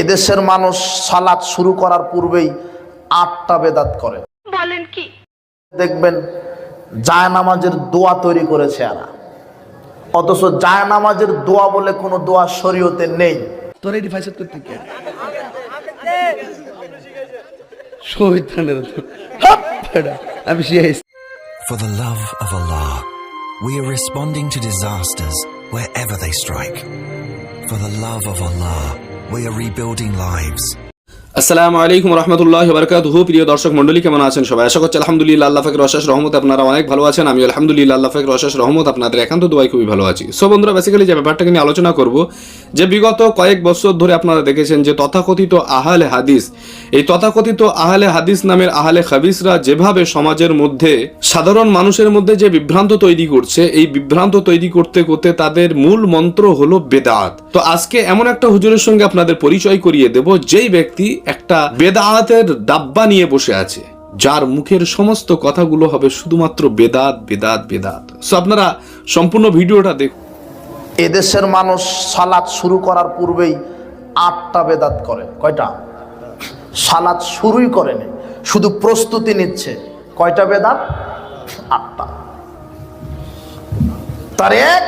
এদেশের মানুষ সালাদ শুরু করার পূর্বেই আটটা বেদাত করে। বলেন কি? দেখবেন জায়নামাজের দোয়া তৈরি করেছে এরা। অথচ জায়নামাজের দোয়া বলে কোনো দোয়া শরীয়তে নেই। তোর এটি ফাইসাদ করতে কে শহীদানের আমি For the love of Allah, we are responding to disasters wherever they strike. For the love of Allah, we are rebuilding lives. আসসালামু আলাইকুম রহমতুল্লাহ বারকাতুহু। প্রিয় দর্শক মন্ডলী কেমন আছেন সবাই? আশা করছি আলহামদুলিল্লাহ আল্লাহ ফাকর রহমত আপনারা অনেক ভালো আছেন। আমি আলহামদুলিল্লাহ আল্লাহ ফাকর রহমত আপনাদের একান্ত দোয়াই খুবই ভালো আছি। সো বন্ধুরা বেসিক্যালি যে ব্যাপারটাকে নিয়ে আলোচনা করব, যে বিগত কয়েক বছর ধরে আপনারা দেখেছেন যে তথাকথিত আহালে হাদিস, এই তথাকথিত আহালে হাদিস নামের আহালে খাবিসরা যেভাবে সমাজের মধ্যে, সাধারণ মানুষের মধ্যে যে বিভ্রান্ত তৈরি করছে, এই বিভ্রান্ত তৈরি করতে করতে তাদের মূল মন্ত্র হলো বেদাত। তো আজকে এমন একটা হুজুরের সঙ্গে আপনাদের পরিচয় করিয়ে দেব, যেই ব্যক্তি একটা বেদাতের ডাব্বা নিয়ে বসে আছে, যার মুখের সমস্ত কথাগুলো হবে শুধুমাত্র বেদাত বেদাত বেদাত। সো আপনারা সম্পূর্ণ ভিডিওটা দেখুন। এদেশের মানুষ সালাদ শুরু করার পূর্বেই আটটা বেদাত করে। কয়টা? সালাদ শুরুই করেনি, শুধু প্রস্তুতি নিচ্ছে। কয়টা বেদাত? আটটা। তার এক,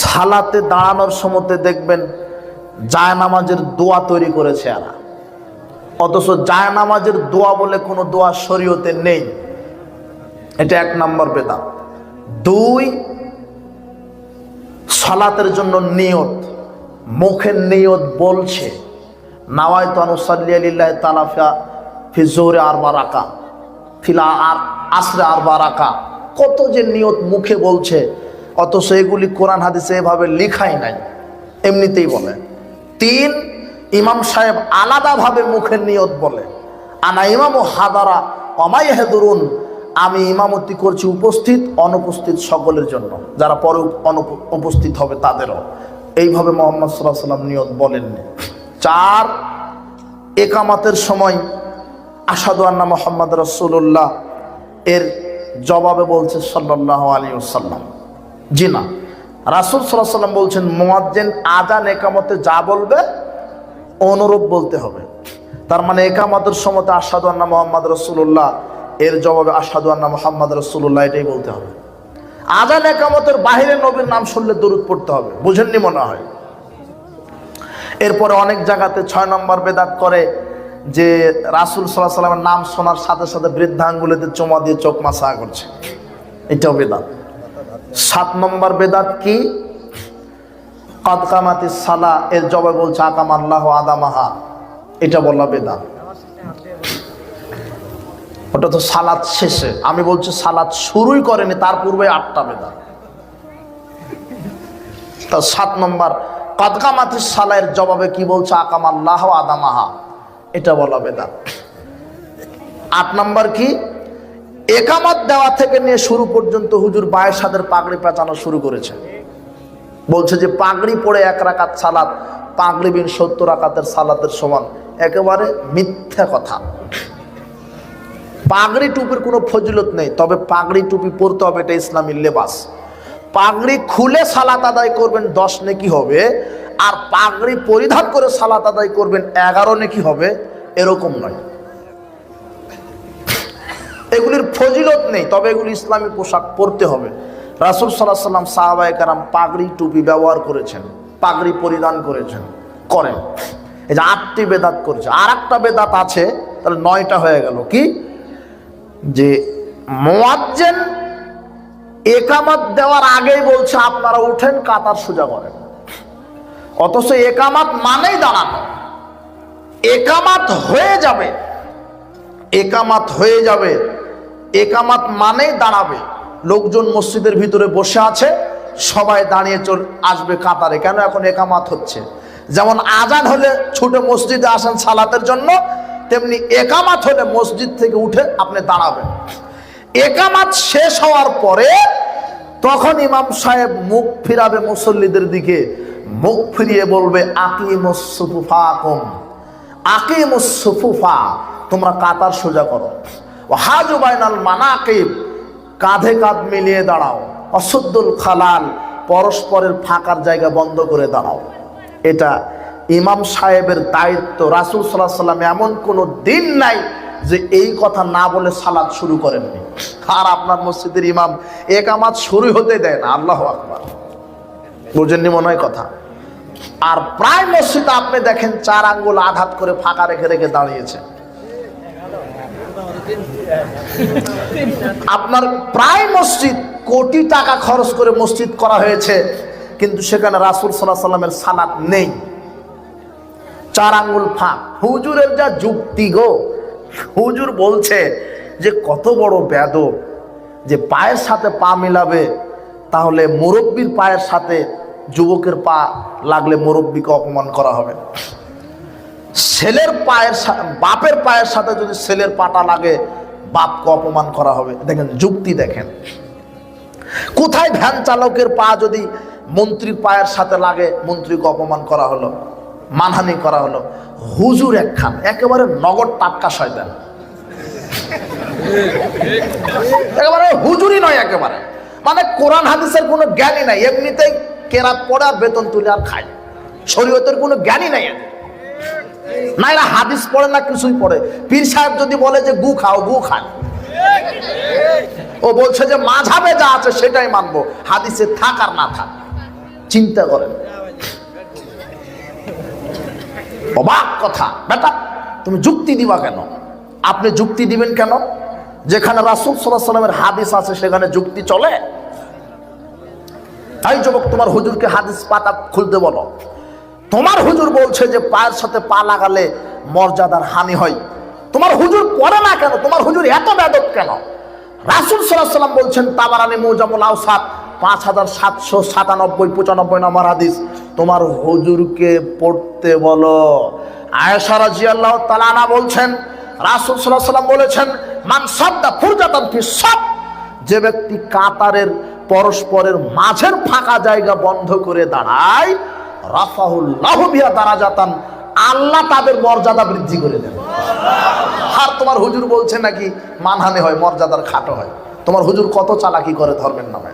সালাতে দাঁড়ানোর সময় দেখবেন জায়নামাজের দোয়া তৈরি করেছে এরা। অথচ জায়নামাজের দোয়া বলে কোনো দোয়া শরীয়তে নেই। এটা এক নম্বর বেদাত। দুই, সালাতের জন্য নিয়ত। মুখের নিয়ত বলছে নাওয়াই তো আনুসাল্লি তালাফিয়া ফিজোরে আর বারাকা ফিলা আর আসরে আর বারাকা কত যে নিয়ত মুখে বলছে, অথচ এগুলি কোরআন হাদিসে এভাবে লিখাই নাই। এমনিতেই বলে। তিন ইমাম সাহেব আলাদাভাবে মুখের নিয়ত বলে, আনা ইমাম ও হাদারা অমাই হেদুরুন আমি ইমামতি করছি উপস্থিত, অনুপস্থিত সকলের জন্য। যারা পরে অনুপ- উপস্থিত হবে তাদেরও। এইভাবে মোহাম্মদ সাল্লাহ সাল্লাম নিয়ত বলেননি। চার, একামাতের সময় আসাদু আন্না মোহাম্মদ রসুল্লাহ এর জবাবে বলছে সাল্লাহ আলী সাল্লাম জি না রাসুল সাল্লাহ সাল্লাম বলছেন, মোয়াজ্জেন আজান একামতে যা বলবে, অনুরূপ বলতে হবে। তার মানে একামতের সময় আসাদু আন্না মোহাম্মদ রসুল্লাহ এর জবাবে আসাদু আন্না মোহাম্মদ রসুল্লাহ এটাই বলতে হবে। আজান একামতের বাহিরে নবীর নাম শুনলে দূরত পড়তে হবে, বুঝেননি মনে হয়? এরপরে অনেক জায়গাতে ছয় নম্বর বেদাত করে যে রাসুল সাল্লাহ সাল্লামের নাম শোনার সাথে সাথে বৃদ্ধাঙ্গুলিতে চোমা দিয়ে চোখ মাসা করছে। এটাও বেদাত। সাত নম্বর বেদাত কি? কদকামাতি সালা, এর জবাব বলছে আকাম আল্লাহ আদামাহা। এটা বললা বেদাত। ওটা তো সালাদ শেষে। আমি বলছি সালাদ শুরুই করেনি, তার পূর্বে আটটা বেদাত। তা সাত নম্বর কদকামাতি সালায়ের জবাবে কি বলছে আকাম আল্লাহ আদামাহা? এটা বলা বেদাত। আট নম্বর কি? একামত দেওয়া থেকে নিয়ে শুরু পর্যন্ত হুজুর বায়ের সাদের পাগড়ি পেঁচানো শুরু করেছে। বলছে যে, পাগড়ি পরে এক রাকাত সালাদ পাগড়ি বিন সত্তর রাকাতের সালাতের সমান। একেবারে মিথ্যা কথা। পাগড়ি টুপির কোনো ফজিলত নেই, তবে পাগড়ি টুপি পরতে হবে, এটা ইসলামী লেবাস। পাগড়ি খুলে সালাত আদায় করবেন, দশ নেকি হবে, আর পাগড়ি পরিধান করে সালাত আদায় করবেন, এগারো নেকি হবে, এরকম নয়। এগুলির ফজিলত নেই, তবে এগুলি ইসলামী পোশাক পরতে হবে। রাসুল সাল্লাহ সাল্লাম সাহাবাই কারাম পাগড়ি টুপি ব্যবহার করেছেন, পাগড়ি পরিধান করেছেন, করেন। এই যে আটটি বেদাত করেছে আর একটা বেদাত আছে, তাহলে নয়টা হয়ে গেল, কি? যে মোয়াজ্জেন একামাত দেওয়ার আগেই বলছে, আপনারা উঠেন, কাতার সোজা করেন। অথচ একামাত মানেই দাঁড়ানো। একামাত হয়ে যাবে, একামাত হয়ে যাবে। একামাত মানেই দাঁড়াবে। লোকজন মসজিদের ভিতরে বসে আছে, সবাই দাঁড়িয়ে চল, আসবে কাতারে। কেন এখন একামাত হচ্ছে? যেমন আজান হলে ছুটে মসজিদে আসেন সালাতের জন্য, তেমনি একামাত হলে মসজিদ থেকে উঠে আপনি দাঁড়াবেন। একামাত শেষ হওয়ার পরে তখন ইমাম সাহেব মুখ ফিরাবে মুসল্লিদের দিকে। মুখ ফিরিয়ে বলবে আকিমুসুফা কম আকিমুসুফা তোমরা কাতার সোজা করো। কাঁধে কাঁধ মিলিয়ে দাঁড়াও। অসুদ্দুল খালাল, পরস্পরের ফাঁকার জায়গা বন্ধ করে দাঁড়াও। এটা ইমাম সাহেবের দায়িত্ব। রাসুল সাল্লাহ সাল্লাম এমন কোনো দিন নাই যে এই কথা না বলে সালাদ শুরু করেননি। আর আপনার মসজিদের ইমাম একামাত শুরু হতে দেয় না। আল্লাহ আকবার। বুঝেননি মনে হয় কথা? আর প্রায় মসজিদে আপনি দেখেন চার আঙ্গুল আঘাত করে ফাঁকা রেখে রেখে দাঁড়িয়েছে। আপনার প্রায় মসজিদ কোটি টাকা খরচ করে মসজিদ করা হয়েছে, কিন্তু সেখানে রাসুল সাল্লাহ সাল্লামের সালাত নেই। চার আঙ্গুল ফাঁক। হুজুরের যা যুক্তি গো, হুজুর বলছে যে কত বড় বেদ যে পায়ের সাথে পা মিলাবে, তাহলে মুরব্বীর পায়ের সাথে যুবকের পা লাগলে মুরব্বীকে অপমান করা হবে। ছেলের পায়ের বাপের পায়ের সাথে যদি ছেলের পাটা লাগে, বাপকে অপমান করা হবে। দেখেন, যুক্তি দেখেন। কোথায় ভ্যান চালকের পা যদি মন্ত্রীর পায়ের সাথে লাগে, মন্ত্রীকে অপমান করা হলো, মানহানি করা হলো। হুজুর একখান, একেবারে নগদ টাটকা শয়তান। একেবারে হুজুরই নয় একেবারে। মানে কোরআন হাদিসের কোনো জ্ঞানই নাই। এমনিতেই কেরাত পড়ে আর বেতন তুলে আর খায়। শরীয়তের কোনো জ্ঞানই নাই এদের। না এরা হাদিস পড়ে না কিছুই পড়ে। পীর সাহেব যদি বলে যে গু খাও, গু খায় ও বলছে যে মাঝাবে যা আছে সেটাই মানবো। হাদিসে থাক আর না থাক। চিন্তা করেন। অবাক কথা। বেটা, তুমি যুক্তি দিবা কেন? আপনি যুক্তি দিবেন কেন? যেখানে রাসুল সাল্লামের হাদিস আছে, সেখানে যুক্তি চলে। তাই যুবক, তোমার হুজুরকে হাদিস পাতা খুলতে বলো। তোমার হুজুর বলছে যে পায়ের সাথে পা লাগালে মর্যাদার হানি হয়। তোমার হুজুর পড়ে না কেন? তোমার হুজুর এত বেদক কেন? রাসুল সাল্লাহ সাল্লাম বলছেন, তাবারানি মৌজামুল আউসাদ পাঁচ হাজার সাতশো সাতানব্বই, পঁচানব্বই নম্বর হাদিস। তোমার হুজুরকে পড়তে বলো। আয়েশা রাজিয়াল্লাহ তালানা বলছেন, রাসুল সাল্লাহ বলেছেন, মান সবদা ফুরজাতান সব যে ব্যক্তি কাতারের পরস্পরের মাঝের ফাঁকা জায়গা বন্ধ করে দাঁড়ায় রাফাহুল্লাহ বিয়া দারাজাতান, আল্লাহ তাদের মর্যাদা বৃদ্ধি করে দেন। আর তোমার হুজুর বলছে নাকি, মানহানি হয়, মর্যাদার খাটো হয়। তোমার হুজুর কত চালাকি করে ধর্মের নামে।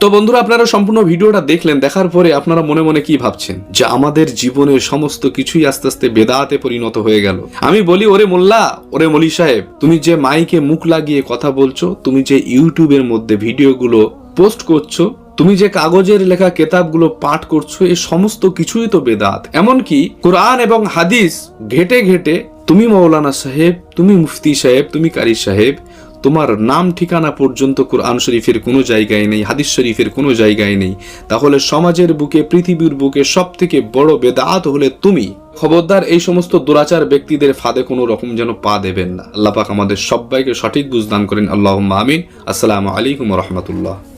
তো বন্ধুরা, আপনারা সম্পূর্ণ ভিডিওটা দেখলেন, দেখার পরে আপনারা মনে মনে কি ভাবছেন? যে আমাদের জীবনের সমস্ত কিছুই আস্তে আস্তে বেদাতে পরিণত হয়ে গেল। আমি বলি, ওরে মোল্লা, ওরে মলি সাহেব, তুমি যে মাইকে মুখ লাগিয়ে কথা বলছো, তুমি যে ইউটিউবের মধ্যে ভিডিওগুলো পোস্ট করছ তুমি যে কাগজের লেখা কেতাবগুলো পাঠ করছ এই সমস্ত কিছুই তো বেদাত। এমনকি কোরআন এবং হাদিস ঘেটে ঘেটে, তুমি মৌলানা সাহেব, তুমি মুফতি সাহেব, তুমি কারি সাহেব, তোমার নাম ঠিকানা পর্যন্ত কোরআন শরীফের কোনো জায়গায় নেই, হাদিস শরীফের কোনো জায়গায় নেই। তাহলে সমাজের বুকে, পৃথিবীর বুকে সব থেকে বড় বেদাত হলে তুমি। খবরদার এই সমস্ত দুরাচার ব্যক্তিদের ফাঁদে কোনো রকম যেন পা দেবেন না। আল্লাহ পাক আমাদের সবাইকে সঠিক বুঝদান করেন। আল্লাহ আমিন। আসসালামু আলাইকুম রহমতুল্লাহ।